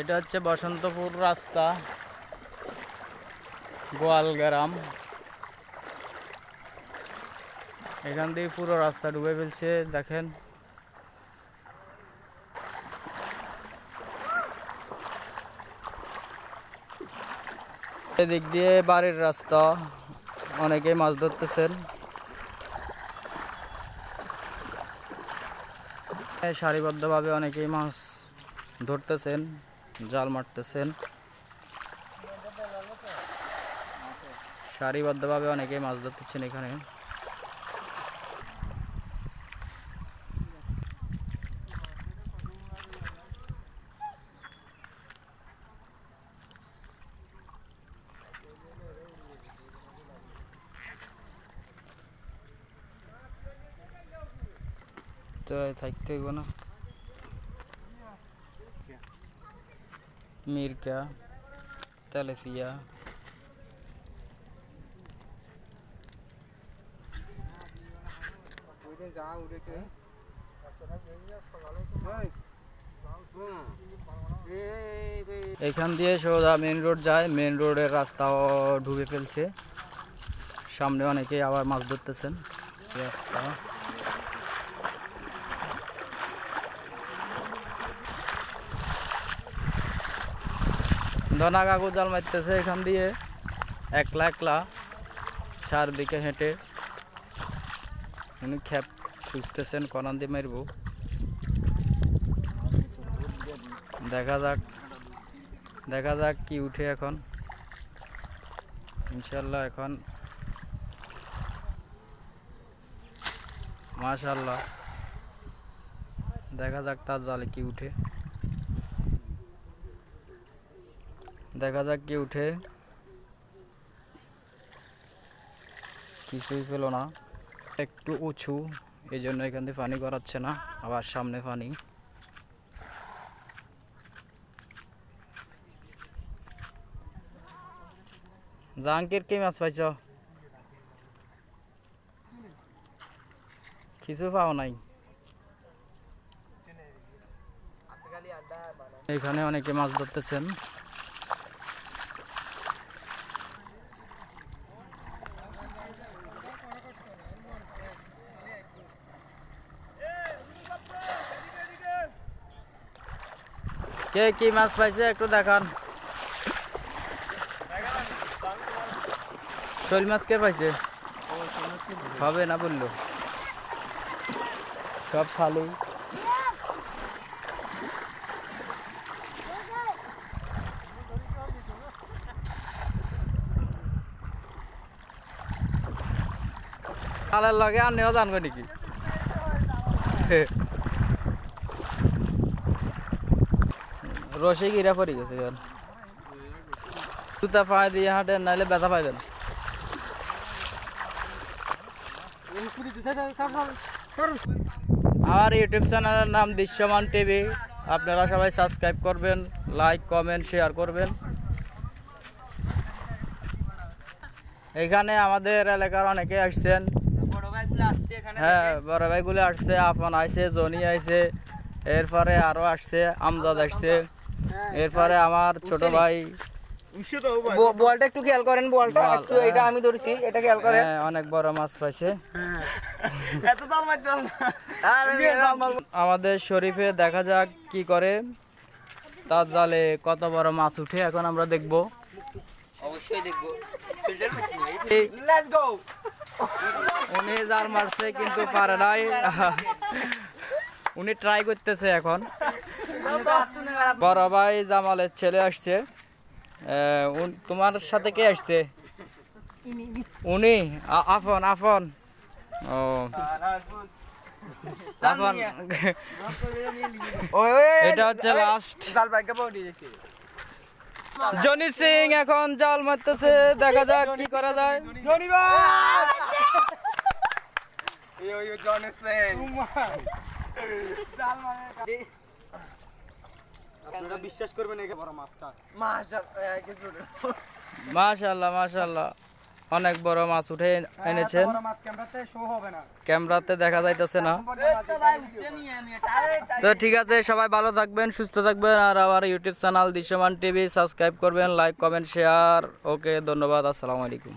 এটা হচ্ছে বসন্তপুর রাস্তা, গোয়ালগ্রাম। এখান দিয়ে পুরো রাস্তা ডুবে ফেলছে, দেখেন। এদিক দিয়ে বাড়ির রাস্তা, অনেকেই মাছ ধরতেছেন। সারিবদ্ধভাবে অনেকেই মাছ ধরতেছেন। জাল মারতেছেন। সারিবদ্ধভাবে অনেকেই মাছ ধরতেছেন এখানে। তো হইব না। মির্কা তেলেফিয়া এখান দিয়ে সোজা মেন রোড যায়। মেন রোডের রাস্তাও ঢুকে ফেলছে। সামনে অনেকেই আবার মাছ ধরতেছেন। রাস্তা। ধনা কাকু জাল মারতেছে এখান দিয়ে। একলা একলা চারদিকে হেঁটে। উনি খ্যাপ খুঁজতেছেন কনান দিয়ে মারবো। দেখা যাক দেখা যাক কি উঠে এখন। ইনশাল্লাহ এখন। মাশাল্লাহ। দেখা যাক তার জালে কি উঠে। দেখা যাক কি উঠে। কিছুই পেল না। একটু উঁচু এই জন্য এখান দিয়ে পানি করাচ্ছে না। আবার সামনে পানি। জাহাঙ্গীর, কি মাছ পাইছ? কিছু পাও নাই। এখানে অনেকে মাছ ধরতেছেন। কে কি মাছ পাইছে একটু দেখান। শোল মাছ কে পাইছে? হবে না বলল। সব খালি তালের লগে আর নেওয়া জানবে নাকি? রসে গিরা পড়ে গেছে এবার জুতা পায়ে দিয়ে হাঁটেন নাহলে ব্যথা পাইবেন আমার ইউটিউব চ্যানেলের নাম দৃশ্যমান টিভি। আপনারা সবাই সাবস্ক্রাইব করবেন, লাইক, কমেন্ট, শেয়ার করবেন। এখানে আমাদের এলাকার অনেকে আসছেন। এখানে হ্যাঁ বড় ভাইগুলো আসছে, আপন আইসে জনি আইসে এরপরে আরও আসছে, আমজাদ আসছে। এরপরে আমার ছোট ভাই। বলটা একটু খেয়াল করেন বলটা একটু এটা আমি ধরেছি এটা খেয়াল করেন। হ্যাঁ, অনেক বড় মাছ পাইছে। আমাদের শরীফে দেখা যাক কি করে। তার জালে কত বড় মাছ উঠে এখন আমরা দেখব। অবশ্যই দেখব। এই লেটস গো উনি জাল মারছে কিন্তু পারে নাই। উনি ট্রাই করতেছে এখন। বড় ভাই জামালের ছেলে আসছে। উন- তোমার সাথে কে আসছে? উনি? আপন আপন ও। এটা হচ্ছে লাস্ট জনি সিং এখন জাল মারতেছে। দেখা যাক কি করা যায়। জনি ভাই এই ওই জনি সিং। জাল মারে। আপনারা বিশ্বাস করবেন একে বড় মাছটা মাছ জাল কিছু মাশাল্লাহ মাশাল্লাহ অনেক বড় মাছ উঠে এনেছেন। ক্যামেরাতে দেখা যাইতেছে না। তো ঠিক আছে সবাই ভালো থাকবেন সুস্থ থাকবেন আর আমার YouTube channel Drishyaman TV subscribe করবেন লাইক কমেন্ট শেয়ার। ওকে ধন্যবাদ আসসালামু আলাইকুম।